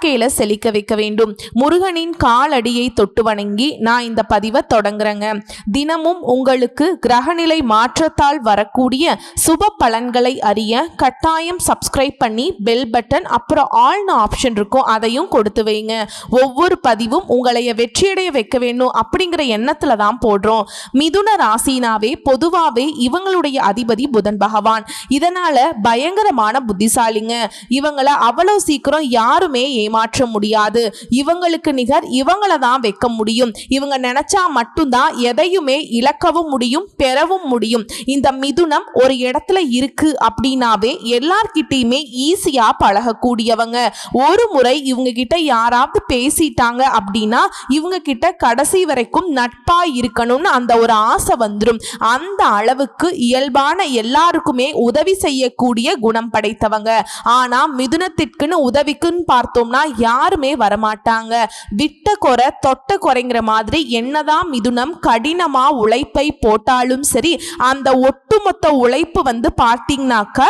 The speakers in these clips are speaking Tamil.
வாழ்க்கையில செழிக்க வைக்க வேண்டும். முருகனின் காலடியை தொட்டு வணங்கி நான் இந்த பதிவை தொடங்குறேங்க. தினமும் உங்களுக்கு கிரகநிலை மாற்றத்தால் வரக்கூடிய சுப பலன்களை அறிய கட்டாயம் சப்ஸ்கிரைப் பண்ணி பெல் பட்டன் அப்புறம் ஆல்னு ஆப்ஷன் இருக்கும். அதையும் கொடுத்து வைங்க. ஒவ்வொரு பதிவும் உங்களைய வெற்றியடைய வைக்க வேணும் அப்படிங்கிற எண்ணத்துல தான் போடுறோம். மிதுன ராசினாவே பொதுவாவே இவங்களுடைய அதிபதி புதன் பகவான். இதனால பயங்கரமான புத்திசாலிங்க. இவங்களை அவ்வளவு சீக்கிரம் யாருமே ஏமாற்ற முடியாது. இவங்களுக்கு நிகர் இவங்கள தான் வைக்க முடியும். இவங்க நினைச்சா மட்டும்தான் எதையுமே இழக்கவும் முடியும் பெறவும் முடியும். இந்த மிதுனம் ஒரு இடத்துல இருக்கு அப்படின்னாவே எல்லார்கிட்டையுமே ஈஸியா பழகக்கூடியவங்க. ஒரு முறை இவங்க கிட்ட யாராவது பேசிட்டாங்க அப்படின்னா இவங்க கிட்ட கடைசி வரைக்கும் நட்பா இருக்கணும்னு அந்த ஒரு ஆசை வந்துடும் அந்த அளவுக்கு இயல்பான எல்லாருக்குமே உதவி செய்யக்கூடிய குணம் படைத்தவங்க. ஆனா மிதுனத்திற்குன்னு உதவிக்குன்னு பார்த்தோம்னா யாருமே வரமாட்டாங்க. விட்ட குறை தொட்ட குறைங்கிற மாதிரி என்னதான் மிதுனம் கடினமா உழைப்பை போட்டாலும் சரி அந்த ஒட்டுமொத்த உழைப்பு வந்து பார்த்தீங்கன்னாக்க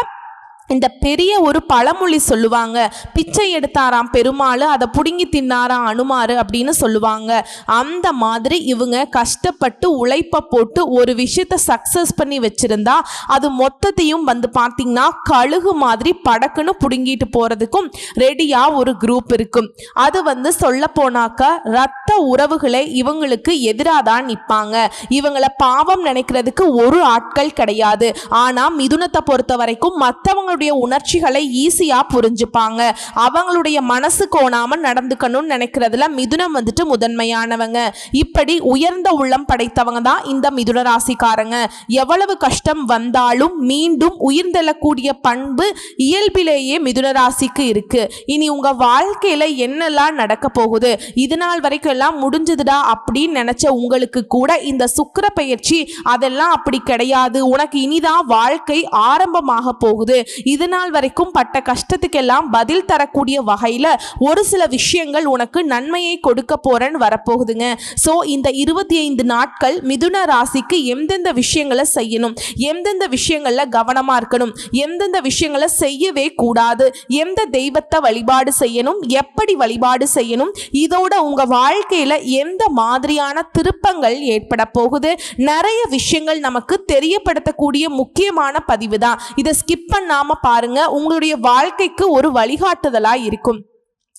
இந்த பெரிய ஒரு பழமொழி சொல்லுவாங்க பிச்சை எடுத்தாராம் பெருமாள் அதை பிடுங்கி தின்னாராம் அனுமாரு அப்படின்னு சொல்லுவாங்க. அந்த மாதிரி இவங்க கஷ்டப்பட்டு உழைப்பை போட்டு ஒரு விஷயத்த சக்ஸஸ் பண்ணி வச்சுருந்தா அது மொத்தத்தையும் வந்து பார்த்திங்கன்னா கழுகு மாதிரி படக்குன்னு பிடுங்கிட்டு போகிறதுக்கும் ரெடியாக ஒரு குரூப் இருக்கும். அது வந்து சொல்ல போனாக்க ரத்த உறவுகளை இவங்களுக்கு எதிராக தான் நிற்பாங்க இவங்களை பாவம் நினைக்கிறதுக்கு ஒரு ஆட்கள் கிடையாது. ஆனால் மிதுனத்தை பொறுத்த வரைக்கும் மற்றவங்க அவங்களுடைய உணர்ச்சிகளை ஈஸியாக புரிஞ்சுப்பாங்க. அவங்களுடைய மனசு கோணாமல் நடந்துக்கணும்னு நினைக்கிறதுல மிதுனம் வந்துட்டு முதன்மையானவங்க. இப்படி உயர்ந்த உள்ளம் படைத்தவங்க தான் இந்த மிதுன ராசிக்காரங்க. எவ்வளவு கஷ்டம் வந்தாலும் மீண்டும் உயிர்ந்தெழக்கூடிய பண்பு இயல்பிலேயே மிதுன ராசிக்கு இருக்கு. இனி உங்க வாழ்க்கையில என்னெல்லாம் நடக்க போகுது? இது நாள் வரைக்கும் எல்லாம் முடிஞ்சதுடா அப்படின்னு நினைச்ச உங்களுக்கு கூட இந்த சுக்கிர பயிற்சி அதெல்லாம் அப்படி கிடையாது. உனக்கு இனிதான் வாழ்க்கை ஆரம்பமாக போகுது. இது நாள் வரைக்கும் பட்ட கஷ்டத்துக்கெல்லாம் பதில் தரக்கூடிய வகையில் ஒரு சில விஷயங்கள் உனக்கு நன்மையை கொடுக்க போறேன்னு வரப்போகுதுங்க. ஸோ இந்த இருபத்தி ஐந்து நாட்கள் மிதுன ராசிக்கு எந்தெந்த விஷயங்களை செய்யணும்? எந்தெந்த விஷயங்களில் கவனமாக இருக்கணும்? எந்தெந்த விஷயங்களை செய்யவே கூடாது? எந்த தெய்வத்தை வழிபாடு செய்யணும்? எப்படி வழிபாடு செய்யணும்? இதோட உங்கள் வாழ்க்கையில் எந்த மாதிரியான திருப்பங்கள் ஏற்பட போகுது? நிறைய விஷயங்கள் நமக்கு தெரியப்படுத்தக்கூடிய முக்கியமான பதிவு தான் இதை ஸ்கிப் பண்ணாமல் பாருங்க உங்களுடைய வாழ்க்கைக்கு ஒரு வழிகாட்டுதலா இருக்கும்.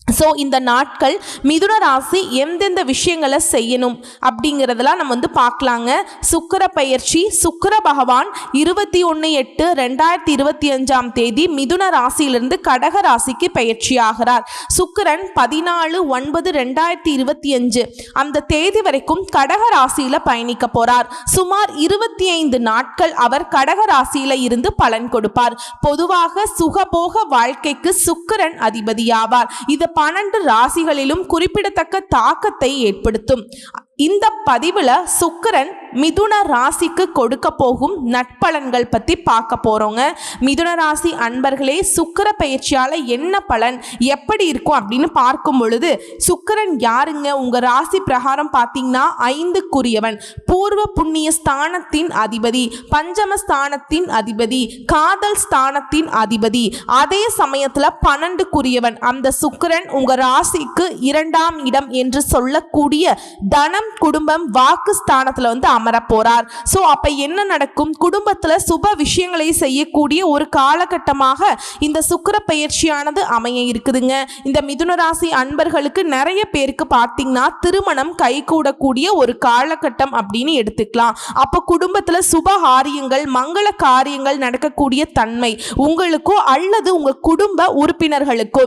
ஸோ இந்த நாட்கள் மிதுன ராசி எந்தெந்த விஷயங்களை செய்யணும் அப்படிங்கிறதெல்லாம் நம்ம வந்து பார்க்கலாங்க. சுக்கர பயிற்சி சுக்கர பகவான் இருபத்தி ஒன்று எட்டு ரெண்டாயிரத்தி இருபத்தி அஞ்சாம் தேதி மிதுன ராசியிலிருந்து கடக ராசிக்கு பயிற்சி ஆகிறார். சுக்கரன் பதினாலு ஒன்பது ரெண்டாயிரத்தி இருபத்தி அஞ்சு அந்த தேதி வரைக்கும் கடக ராசியில் பயணிக்க போகிறார் சுமார் இருபத்தி ஐந்து நாட்கள் அவர் கடக ராசியில் இருந்து பலன் கொடுப்பார். பொதுவாக சுகபோக வாழ்க்கைக்கு சுக்கரன் அதிபதியாவார். இது பன்னெண்டு ராசிகளிலும் குறிப்பிடத்தக்க தாக்கத்தை ஏற்படுத்தும். இந்த பதிவில் சுக்கரன் மிதுன ராசிக்கு கொடுக்க போகும் நட்பலன்கள் பற்றி பார்க்க போகிறோங்க மிதுன ராசி அன்பர்களே சுக்கர பயிற்சியால் என்ன பலன் எப்படி இருக்கும் அப்படின்னு பார்க்கும் பொழுது சுக்கரன் யாருங்க? உங்கள் ராசி பிரகாரம் பார்த்தீங்கன்னா ஐந்துக்குரியவன். பூர்வ புண்ணிய ஸ்தானத்தின் அதிபதி பஞ்சம ஸ்தானத்தின் அதிபதி காதல் ஸ்தானத்தின் அதிபதி. அதே சமயத்தில் பன்னெண்டுக்குரியவன். அந்த சுக்கரன் உங்கள் ராசிக்கு இரண்டாம் இடம் என்று சொல்லக்கூடிய தனம் குடும்பம் வாக்கு ஸ்தானத்தில் வந்து அமரப்போறார். ஸோ அப்போ என்ன நடக்கும்? குடும்பத்தில் சுப விஷயங்களை செய்யக்கூடிய ஒரு காலகட்டமாக இந்த சுக்கர பயிற்சியானது அமைய இருக்குதுங்க. இந்த மிதுனராசி அன்பர்களுக்கு நிறைய பேருக்கு பார்த்தீங்கன்னா திருமணம் கைகூடக்கூடிய ஒரு காலகட்டம் அப்படின்னு எடுத்துக்கலாம். அப்போ குடும்பத்தில் சுப காரியங்கள் மங்கள காரியங்கள் நடக்கக்கூடிய தன்மை உங்களுக்கோ அல்லது உங்கள் குடும்ப உறுப்பினர்களுக்கோ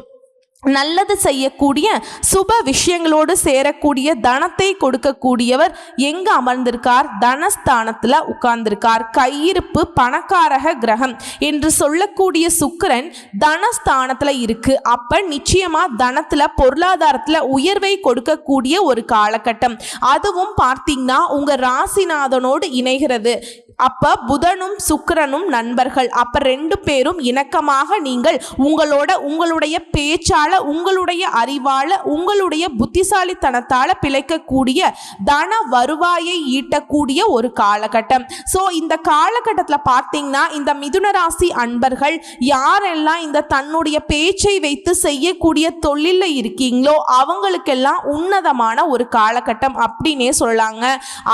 நல்லது செய்யக்கூடிய சுப விஷயங்களோடு சேரக்கூடிய தனத்தை கொடுக்கக்கூடியவர் எங்க அமர்ந்திருக்கார்? தனஸ்தானத்தில் உட்கார்ந்திருக்கார். கையிருப்பு பணக்காரக கிரகம் என்று சொல்லக்கூடிய சுக்கிரன் தனஸ்தானத்தில் இருக்கு. அப்ப நிச்சயமா தனத்துல பொருளாதாரத்துல உயர்வை கொடுக்கக்கூடிய ஒரு காலகட்டம். அதுவும் பார்த்தீங்கன்னா உங்க ராசிநாதனோடு இணைகிறது. அப்ப புதனும் சுக்கரனும் நண்பர்கள். அப்ப ரெண்டு பேரும் இணக்கமாக நீங்கள் உங்களோட உங்களுடைய பேச்சால உங்களுடைய அறிவால உங்களுடைய புத்திசாலித்தனத்தால பிழைக்கக்கூடிய தன வருவாயை ஈட்டக்கூடிய ஒரு காலகட்டம். ஸோ இந்த காலகட்டத்தில் பார்த்தீங்கன்னா இந்த மிதுன ராசி அன்பர்கள் யாரெல்லாம் இந்த தன்னுடைய பேச்சை வைத்து செய்யக்கூடிய தொழிலில் இருக்கீங்களோ அவங்களுக்கெல்லாம் உன்னதமான ஒரு காலகட்டம் அப்படின்னே சொல்லலாங்க.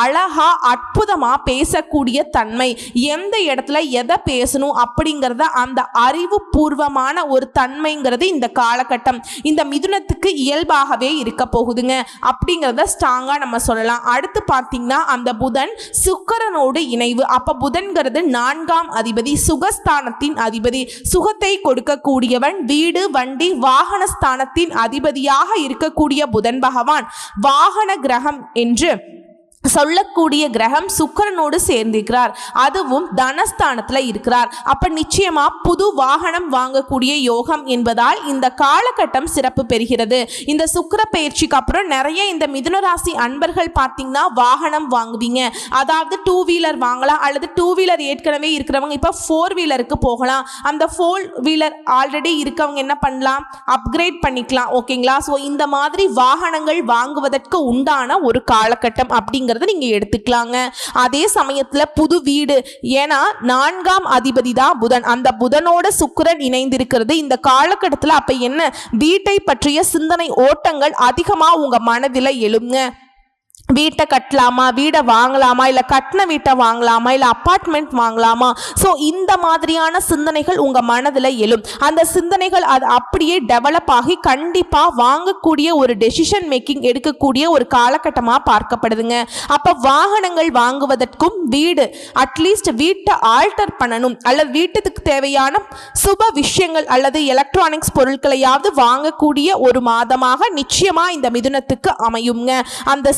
அழகா அற்புதமாக பேசக்கூடிய தன்மை எந்த இடத்துல எதை பேசணும் அப்படிங்கிறத அந்த அறிவுபூர்வமான ஒரு தன்மைங்கிறது இந்த காலகட்டம். இந்த மிதுனத்துக்கு இயல்பாகவே இருக்க போகுதுங்க. அப்படிங்கிறத ஸ்ட்ராங்கா நம்ம சொல்லலாம். அடுத்து பார்த்தீங்கன்னா அந்த புதன் சுக்கரனோடு இணைவு. அப்ப புதன்கிறது நான்காம் அதிபதி சுகஸ்தானத்தின் அதிபதி. சுகத்தை கொடுக்கக்கூடியவன் வீடு வண்டி வாகன ஸ்தானத்தின் அதிபதியாக இருக்கக்கூடிய புதன் பகவான். வாகன கிரகம் என்று சொல்லக்கூடிய கிரகம் சுக்கரனோடு சேர்ந்திருக்கிறார். அதுவும் தனஸ்தானத்தில் இருக்கிறார். அப்ப நிச்சயமா புது வாகனம் வாங்கக்கூடிய யோகம் என்பதால் இந்த காலகட்டம் சிறப்பு பெறுகிறது. இந்த சுக்கிர பயிற்சிக்கு அப்புறம் நிறைய இந்த மிதுனராசி அன்பர்கள் பார்த்தீங்கன்னா வாகனம் வாங்குவீங்க. அதாவது டூ வீலர் வாங்கலாம். அல்லது டூ வீலர் ஏற்கனவே இருக்கிறவங்க இப்போ ஃபோர் வீலருக்கு போகலாம். அந்த ஃபோர் வீலர் ஆல்ரெடி இருக்கவங்க என்ன பண்ணலாம்? அப்கிரேட் பண்ணிக்கலாம். ஓகேங்களா ஸோ இந்த மாதிரி வாகனங்கள் வாங்குவதற்கு உண்டான ஒரு காலகட்டம் அப்படிங்கிறத நீங்கள் எடுத்துக்கலாங்க. அதே சமயத்தில் புது வீடு. ஏன்னா நான்காம் அதிபதி தான் புதன். அந்த புதனோட சுக்கரன் இணைந்திருக்கிறது. இந்த காலகட்டத்தில் அப்போ என்ன? வீட்டை பற்றிய சிந்தனை ஓட்டங்கள் அதிகமாக உங்கள் மனதில் எழுங்க வீட்டை கட்டலாமா வீடை வாங்கலாமா இல்லை கட்டின வீட்டை வாங்கலாமா இல்லை அப்பார்ட்மெண்ட் வாங்கலாமா? ஸோ இந்த மாதிரியான சிந்தனைகள் உங்கள் மனதில் எழும். அந்த சிந்தனைகள் அது அப்படியே டெவலப் ஆகி கண்டிப்பாக வாங்கக்கூடிய ஒரு டெசிஷன் மேக்கிங் எடுக்கக்கூடிய ஒரு காலகட்டமாக பார்க்கப்படுதுங்க. அப்போ வாகனங்கள் வாங்குவதற்கும் வீடு அட்லீஸ்ட் வீட்டை ஆல்டர் பண்ணணும் அல்லது வீட்டுக்கு தேவையான சுப விஷயங்கள் அல்லது எலக்ட்ரானிக்ஸ் பொருட்களையாவது வாங்கக்கூடிய ஒரு மாதமாக நிச்சயமாக இந்த மிதுனத்துக்கு அமையுங்க. அந்த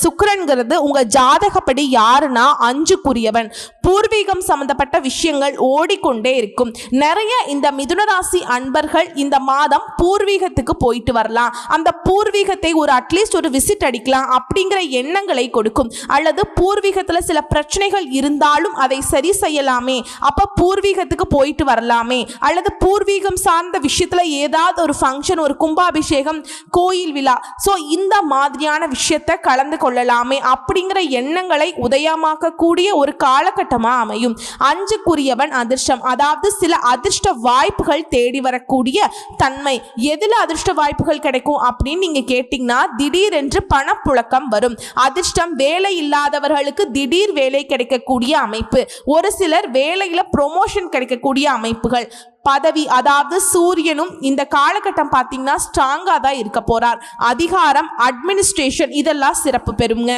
சுக்கிரன்கிறது உங்க ஜாதகப்படி யாருன்னா அஞ்சுக்குரியவன். பூர்வீகம் சம்பந்தப்பட்ட விஷயங்கள் ஓடிக்கொண்டே இருக்கும். நிறைய இந்த மிதுனராசி அன்பர்கள் இந்த மாதம் பூர்வீகத்துக்கு போயிட்டு வரலாம். அந்த பூர்வீகத்தை ஒரு அட்லீஸ்ட் ஒரு விசிட் அடிக்கலாம் அப்படிங்கிற எண்ணங்களை கொடுக்கும். அல்லது பூர்வீகத்தில் சில பிரச்சனைகள் இருந்தாலும் அதை சரி செய்யலாமே. அப்போ பூர்வீகத்துக்கு போயிட்டு வரலாமே. அல்லது பூர்வீகம் சார்ந்த விஷயத்துல ஏதாவது ஒரு ஃபங்க்ஷன் ஒரு கும்பாபிஷேகம் கோயில் விழா. ஸோ இந்த மாதிரியான விஷயத்தை கலந்து கொள்ளலாமே. அப்படிங்கிற எண்ணங்களை உதயமாக்கக்கூடிய ஒரு காலகட்டமாக அமையும். அஞ்சுக்குரியவன் அதிர்ஷ்டம். அதாவது சில அதிர்ஷ்ட வாய்ப்புகள் தேடி வரக்கூடிய தன்மை. எதில் அதிர்ஷ்ட வாய்ப்புகள் கிடைக்கும் அப்படின்னு நீங்க கேட்டிங்கன்னா திடீரென்று பணப்புழக்கம் வரும். அதிர்ஷ்டம் வேலை இல்லாதவர்களுக்கு திடீர் வேலை கிடைக்கக்கூடிய அமைப்பு. ஒரு சிலர் வேலையில் ப்ரொமோஷன் கிடைக்கக்கூடிய அமைப்புகள். பதவி அதாவது சூரியனும் இந்த காலகட்டம் பார்த்தீங்கன்னா ஸ்ட்ராங்காக தான் இருக்க போறார். அதிகாரம் அட்மினிஸ்ட்ரேஷன் இதெல்லாம் சிறப்பு பெறுங்க.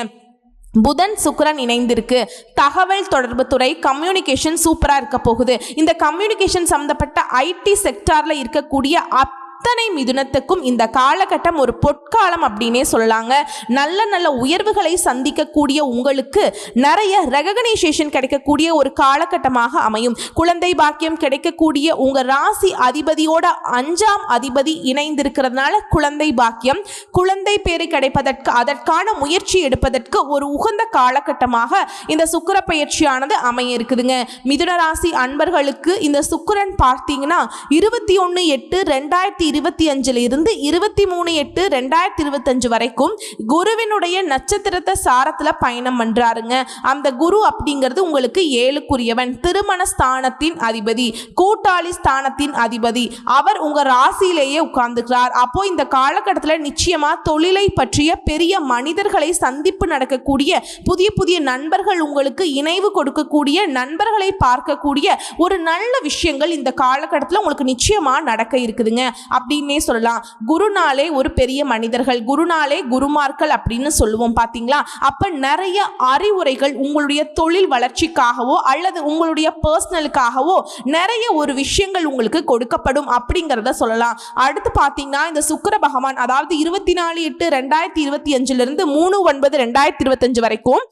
புதன் சுக்கரன் இணைந்திருக்கு. தகவல் தொடர்பு துறை கம்யூனிகேஷன் சூப்பராக இருக்க போகுது. இந்த கம்யூனிகேஷன் சம்மந்தப்பட்ட ஐடி செக்டாரில் இருக்கக்கூடிய அப் அத்தனை மிதுனத்துக்கும் இந்த காலகட்டம் ஒரு பொற்காலம் அப்படின்னே சொல்லலாங்க. நல்ல நல்ல உயர்வுகளை சந்திக்கக்கூடிய உங்களுக்கு நிறைய ரெகனைசேஷன் கிடைக்கக்கூடிய ஒரு காலகட்டமாக அமையும். குழந்தை பாக்கியம் கிடைக்கக்கூடிய உங்கள் ராசி அதிபதியோட அஞ்சாம் அதிபதி இணைந்திருக்கிறதுனால குழந்தை பாக்கியம் குழந்தை பேரு கிடைப்பதற்கு அதற்கான முயற்சி எடுப்பதற்கு ஒரு உகந்த காலகட்டமாக இந்த சுக்கிர பயிற்சியானது அமைய இருக்குதுங்க மிதுன ராசி அன்பர்களுக்கு இந்த சுக்கிரன் பார்த்தீங்கன்னா இருபத்தி ஒன்று எட்டு ரெண்டாயிரத்தி இருபத்தி அஞ்சுல இருந்து இருபத்தி மூணு எட்டு ரெண்டாயிரத்தி இருபத்தஞ்சு வரைக்கும் குருவினுடைய நட்சத்திரத்தை சாரத்துல பயணம் பண்றாருங்க. அந்த குரு அப்படிங்கிறது உங்களுக்கு ஏழுக்குரியவன் திருமண ஸ்தானத்தின் அதிபதி கூட்டாளி ஸ்தானத்தின் அதிபதி. அவர் உங்க ராசியிலேயே உட்கார்ந்துக்கிறார். அப்போ இந்த காலகட்டத்தில் நிச்சயமா தொழிலை பற்றிய பெரிய மனிதர்களை சந்திப்பு நடக்கக்கூடிய புதிய புதிய நண்பர்கள் உங்களுக்கு இணைவு கொடுக்கக்கூடிய நண்பர்களை பார்க்கக்கூடிய ஒரு நல்ல விஷயங்கள் இந்த காலகட்டத்தில் உங்களுக்கு நிச்சயமா நடக்க இருக்குதுங்க. அப்படின்னே சொல்லலாம். குருநாளே ஒரு பெரிய மனிதர்கள் குருநாளே குருமார்கள் அப்படின்னு சொல்லுவோம் பார்த்தீங்களா அப்போ நிறைய அறிவுரைகள் உங்களுடைய தொழில் வளர்ச்சிக்காகவோ அல்லது உங்களுடைய பர்சனலுக்காகவோ நிறைய ஒரு விஷயங்கள் உங்களுக்கு கொடுக்கப்படும் அப்படிங்கிறத சொல்லலாம். அடுத்து பார்த்தீங்கன்னா இந்த சுக்கர பகவான் அதாவது இருபத்தி நாலு எட்டு ரெண்டாயிரத்தி இருபத்தி அஞ்சுலேருந்து மூணு ஒன்பது ரெண்டாயிரத்தி இருபத்தஞ்சு வரைக்கும்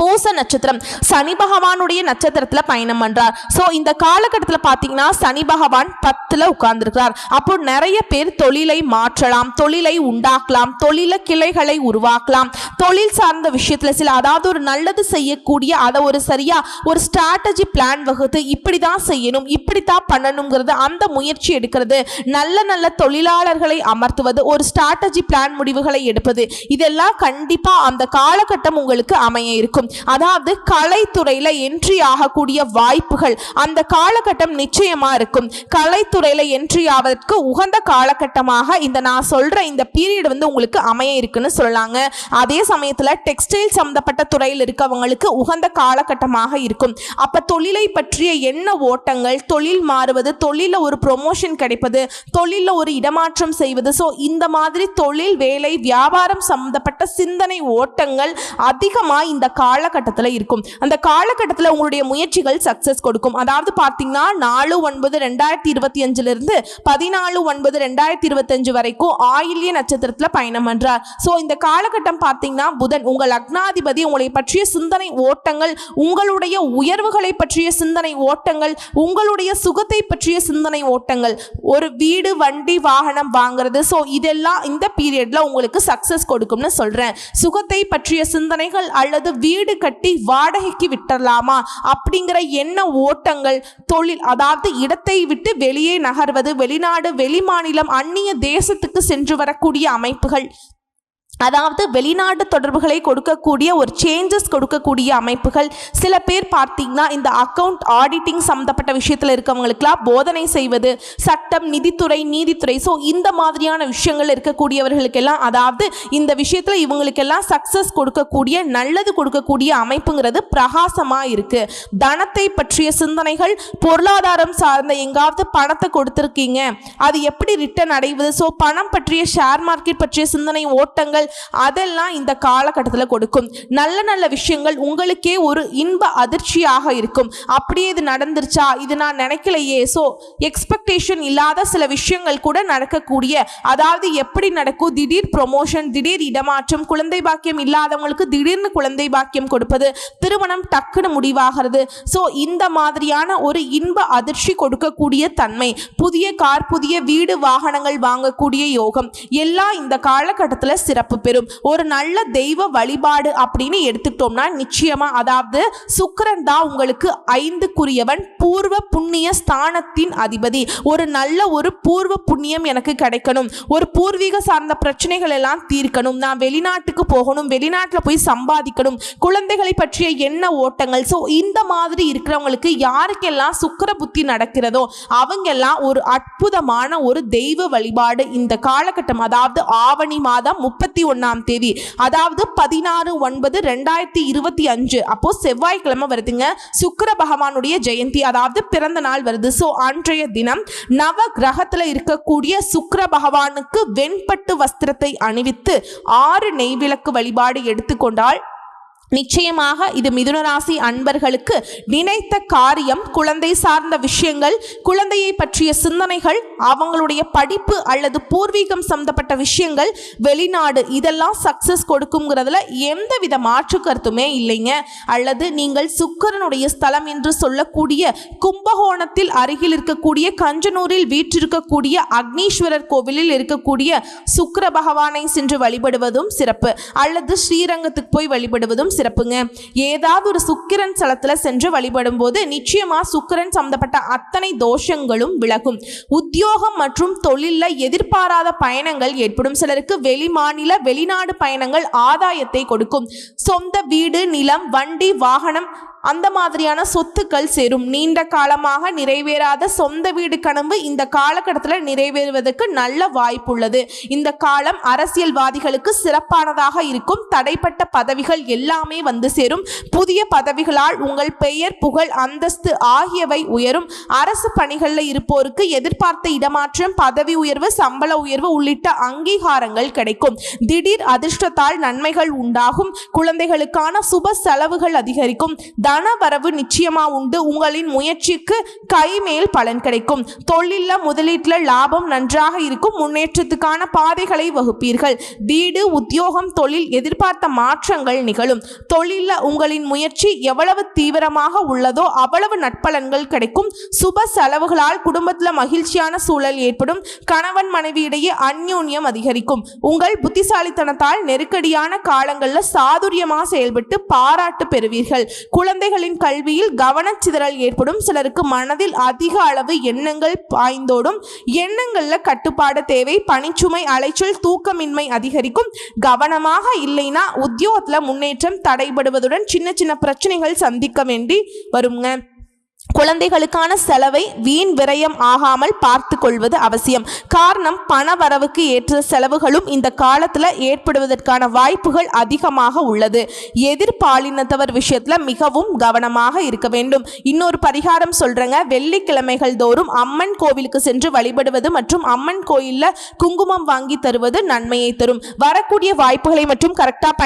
பூச நட்சத்திரம். சனி பகவானுடைய நட்சத்திரத்தில் பயணம் பண்றார். ஸோ இந்த காலகட்டத்தில் பார்த்தீங்கன்னா சனி பகவான் பத்துல உட்கார்ந்துருக்கிறார். அப்போ நிறைய பேர் தொழிலை மாற்றலாம் தொழிலை உண்டாக்கலாம் தொழில கிளைகளை உருவாக்கலாம். தொழில் சார்ந்த விஷயத்துல சில அதாவது ஒரு நல்லது செய்யக்கூடிய அதை ஒரு சரியா ஒரு ஸ்ட்ராட்டஜி பிளான் வகுத்து இப்படி தான் செய்யணும் இப்படி தான் பண்ணணுங்கிறது அந்த முயற்சி எடுக்கிறது. நல்ல நல்ல தொழிலாளர்களை அமர்த்துவது ஒரு ஸ்ட்ராட்டஜி பிளான் முடிவுகளை எடுப்பது இதெல்லாம் கண்டிப்பாக அந்த காலகட்டம் உங்களுக்கு அமைய இருக்கும். அதாவது கலைத்துறையில என்ட்ரி ஆகக்கூடிய வாய்ப்புகள் அந்த காலகட்டம் நிச்சயமா இருக்கும். கலைத்துறையில என்ட்ரி ஆவதற்கு உகந்த காலகட்டமாக இந்த நான் சொல்ற இந்த பீரியட் வந்து உங்களுக்கு அமைய இருக்குன்னு சொல்லலாங்க அதே சமயத்துல டெக்ஸ்டைல் சம்பந்தப்பட்ட துறையில் இருக்கவங்களுக்கு உகந்த காலகட்டமாக இருக்கும். அப்ப தொழிலை பற்றிய என்ன ஓட்டங்கள் தொழில் மாறுவது தொழில ஒரு ப்ரொமோஷன் கிடைப்பது தொழில ஒரு இடமாற்றம் செய்வது. ஸோ இந்த மாதிரி தொழில் வேலை வியாபாரம் சம்பந்தப்பட்ட சிந்தனை ஓட்டங்கள் அதிகமாக இந்த காலகட்டத்தில் இருக்கும். அந்த காலகட்டத்தில் உங்களுடைய முயற்சிகள் சக்ஸஸ் கொடுக்கும். அதாவது பார்த்தீங்கன்னா நாலு ஒன்பது ரெண்டாயிரத்தி இருபத்தி அஞ்சுலேருந்து பதினாலு ஒன்பது ரெண்டாயிரத்தி இருபத்தஞ்சு வரைக்கும் ஆயில்ய நட்சத்திரத்தில் பயணம் பண்ணுறார் ஸோ இந்த காலகட்டம் பார்த்தீங்கன்னா புதன் உங்கள் லக்னாதிபதி உங்களை பற்றிய சிந்தனை ஓட்டங்கள் உங்களுடைய உயர்வுகளை பற்றிய சிந்தனை ஓட்டங்கள் உங்களுடைய சுகத்தை பற்றிய சிந்தனை ஓட்டங்கள் ஒரு வீடு வண்டி வாகனம் வாங்குறது. ஸோ இதெல்லாம் இந்த பீரியடில் உங்களுக்கு சக்ஸஸ் கொடுக்கும்னு சொல்கிறேன் சுகத்தை பற்றிய சிந்தனைகள் அல்லது வீடு வீடு கட்டி வாடகைக்கு விட்டுடலாமா அப்படிங்கிற எண்ண ஓட்டங்கள் தொழில் அதாவது இடத்தை விட்டு வெளியே நகர்வது வெளிநாடு வெளிமாநிலம் அந்நிய தேசத்துக்கு சென்று வரக்கூடிய அமைப்புகள் அதாவது வெளிநாட்டு தொடர்புகளை கொடுக்கக்கூடிய ஒரு சேஞ்சஸ் கொடுக்கக்கூடிய அமைப்புகள். சில பேர் பார்த்தீங்கன்னா இந்த அக்கவுண்ட் ஆடிட்டிங் சம்மந்தப்பட்ட விஷயத்தில் இருக்கவங்களுக்கெல்லாம் போதனை செய்வது சட்டம் நிதித்துறை நீதித்துறை. ஸோ இந்த மாதிரியான விஷயங்கள் இருக்கக்கூடியவர்களுக்கெல்லாம் அதாவது இந்த விஷயத்தில் இவங்களுக்கெல்லாம் சக்ஸஸ் கொடுக்கக்கூடிய நல்லது கொடுக்கக்கூடிய அமைப்புங்கிறது பிரகாசமாக இருக்குது தனத்தை பற்றிய சிந்தனைகள் பொருளாதாரம் சார்ந்த எங்காவது பணத்தை கொடுத்துருக்கீங்க. அது எப்படி ரிட்டர்ன் அடைவது? ஸோ பணம் பற்றிய ஷேர் மார்க்கெட் பற்றிய சிந்தனை ஓட்டங்கள் அதெல்லாம் இந்த காலகட்டத்தில் கொடுக்கும். நல்ல நல்ல விஷயங்கள் உங்களுக்கே ஒரு இன்ப அதிர்ச்சியாக இருக்கும். அப்படியே இது நடந்துருச்சா? இது நான் நினைக்கலையே. ஸோ எக்ஸ்பெக்டேஷன் இல்லாத சில விஷயங்கள் கூட நடக்கக்கூடிய அதாவது எப்படி நடக்கும்? திடீர் ப்ரொமோஷன் திடீர் இடமாற்றம் குழந்தை பாக்கியம் இல்லாதவங்களுக்கு திடீர்னு குழந்தை பாக்கியம் கொடுப்பது திருமணம் டக்குன்னு முடிவாகிறது. ஸோ இந்த மாதிரியான ஒரு இன்ப அதிர்ச்சி கொடுக்கக்கூடிய தன்மை புதிய கார் புதிய வீடு வாகனங்கள் வாங்கக்கூடிய யோகம் எல்லாம் இந்த காலகட்டத்தில் சிறப்பு. பெறும். ஒரு நல்ல தெய்வ வழிபாடு அப்படின்னு எடுத்துக்கிட்டோம்னா நிச்சயமா அதாவது சுக்கரன் தான் உங்களுக்கு ஐந்துக்குரியவன் பூர்வ புண்ணிய ஸ்தானத்தின் அதிபதி. ஒரு நல்ல ஒரு பூர்வ புண்ணியம் எனக்கு கிடைக்கணும். ஒரு பூர்வீக சார்ந்த பிரச்சனைகள் எல்லாம் தீர்க்கணும். நான் வெளிநாட்டுக்கு போகணும் வெளிநாட்டில் போய் சம்பாதிக்கணும். குழந்தைகளை பற்றிய என்ன ஓட்டங்கள். ஸோ இந்த மாதிரி இருக்கிறவங்களுக்கு யாருக்கெல்லாம் சுக்கிர புத்தி நடக்கிறதோ அவங்கெல்லாம் ஒரு அற்புதமான ஒரு தெய்வ வழிபாடு இந்த காலகட்டம். அதாவது ஆவணி மாதம் முப்பத்தி ஒன்றாம் தேதி. அதாவது பதினாறு ஒன்பது ரெண்டாயிரத்தி இருபத்தி அஞ்சு. அப்போ செவ்வாய்க்கிழமை வருதுங்க. சுக்கர பகவானுடைய ஜெயந்தி அதாவது பிறந்த நாள் வருது. ஸோ அன்றைய தினம் நவ கிரகத்துல இருக்கக்கூடிய சுக்கர பகவானுக்கு வெண்பட்டு வஸ்திரத்தை அணிவித்து ஆறு நெய்விளக்கு வழிபாடு எடுத்துக்கொண்டால் நிச்சயமாக இது மிதுனராசி அன்பர்களுக்கு நினைத்த காரியம் குழந்தை சார்ந்த விஷயங்கள் குழந்தையை பற்றிய சிந்தனைகள் அவங்களுடைய படிப்பு அல்லது பூர்வீகம் சம்பந்தப்பட்ட விஷயங்கள் வெளிநாடு இதெல்லாம் சக்சஸ் கொடுக்குங்கிறதுல எந்த வித மாற்று கருத்துமே இல்லைங்க. அல்லது நீங்கள் சுக்கரனுடைய ஸ்தலம் என்று சொல்லக்கூடிய கும்பகோணத்தில் அருகில் இருக்கக்கூடிய கஞ்சனூரில் வீற்றிருக்கக்கூடிய அக்னீஸ்வரர் கோவிலில் இருக்கக்கூடிய சுக்கர பகவானை சென்று வழிபடுவதும் சிறப்பு. அல்லது ஸ்ரீரங்கத்துக்கு போய் வழிபடுவதும் சிறப்புங்க. ஏதாவது ஒரு சுக்கிரன் சலத்துல சென்று வழிபடும் போது நிச்சயமா சுக்கிரன் சம்பந்தப்பட்ட அத்தனை தோஷங்களும் விலகும். உத்தியோகம் மற்றும் தொழில எதிர்பாராத பயணங்கள் ஏற்படும். சிலருக்கு வெளி மாநில வெளிநாடு பயணங்கள் ஆதாயத்தை கொடுக்கும். சொந்த வீடு நிலம் வண்டி வாகனம் அந்த மாதிரியான சொத்துக்கள் சேரும். நீண்ட காலமாக நிறைவேறாத சொந்த வீடு கனவு இந்த காலகட்டத்தில் நிறைவேறுவதற்கு நல்ல வாய்ப்பு உள்ளது இந்த காலம் அரசியல்வாதிகளுக்கு சிறப்பானதாக இருக்கும். தடைப்பட்ட பதவிகள் எல்லாமே வந்து சேரும். புதிய பதவிகளால் உங்கள் பெயர் புகழ் அந்தஸ்து ஆகியவை உயரும். அரசு பணிகளில் இருப்போருக்கு எதிர்பார்த்த இடமாற்றம் பதவி உயர்வு சம்பள உயர்வு உள்ளிட்ட அங்கீகாரங்கள் கிடைக்கும். திடீர் அதிர்ஷ்டத்தால் நன்மைகள் உண்டாகும். குழந்தைகளுக்கான சுப செலவுகள் அதிகரிக்கும். தன பணவரவு நிச்சயமா உண்டு. உங்களின் முயற்சிக்கு கைமேல் பலன் கிடைக்கும். தொழில முதலீட்டில் லாபம் நன்றாக இருக்கும். முன்னேற்றத்துக்கான பாதைகளை வகுப்பீர்கள். வீடு உத்தியோகம் தொழில் எதிர்பார்த்த மாற்றங்கள் நிகழும். தொழில உங்களின் முயற்சி எவ்வளவு தீவிரமாக உள்ளதோ அவ்வளவு நட்பலன்கள் கிடைக்கும். சுப செலவுகளால் குடும்பத்தில் மகிழ்ச்சியான சூழல் ஏற்படும். கணவன் மனைவி இடையே அதிகரிக்கும். உங்கள் புத்திசாலித்தனத்தால் நெருக்கடியான காலங்களில் சாதுரியமாக செயல்பட்டு பாராட்டு பெறுவீர்கள். குழந்தைகளின் கல்வியில் கவனச்சிதறல் ஏற்படும். சிலருக்கு மனதில் அதிக அளவு எண்ணங்கள் பாய்ந்தோடும் எண்ணங்களில் கட்டுப்பாடு தேவை. பணிச்சுமை அலைச்சல் தூக்கமின்மை அதிகரிக்கும். கவனமாக இல்லைன்னா உத்தியோகத்துல முன்னேற்றம் தடைபடுவதுடன் சின்ன சின்ன பிரச்சனைகள் சந்திக்க வேண்டி வருங்க. குழந்தைகளுக்கான செலவை வீண் விரயம் ஆகாமல் பார்த்து கொள்வது அவசியம். காரணம் பண வரவுக்கு ஏற்ற செலவுகளும் இந்த காலத்தில் ஏற்படுவதற்கான வாய்ப்புகள் அதிகமாக உள்ளது. எதிர்பாலினத்தவர் விஷயத்தில் மிகவும் கவனமாக இருக்க வேண்டும். இன்னொரு பரிகாரம் சொல்கிறேங்க வெள்ளிக்கிழமைகள் தோறும் அம்மன் கோவிலுக்கு சென்று வழிபடுவது மற்றும் அம்மன் கோயிலில் குங்குமம் வாங்கி தருவது நன்மையை தரும். வரக்கூடிய வாய்ப்புகளை மற்றும் கரெக்டாக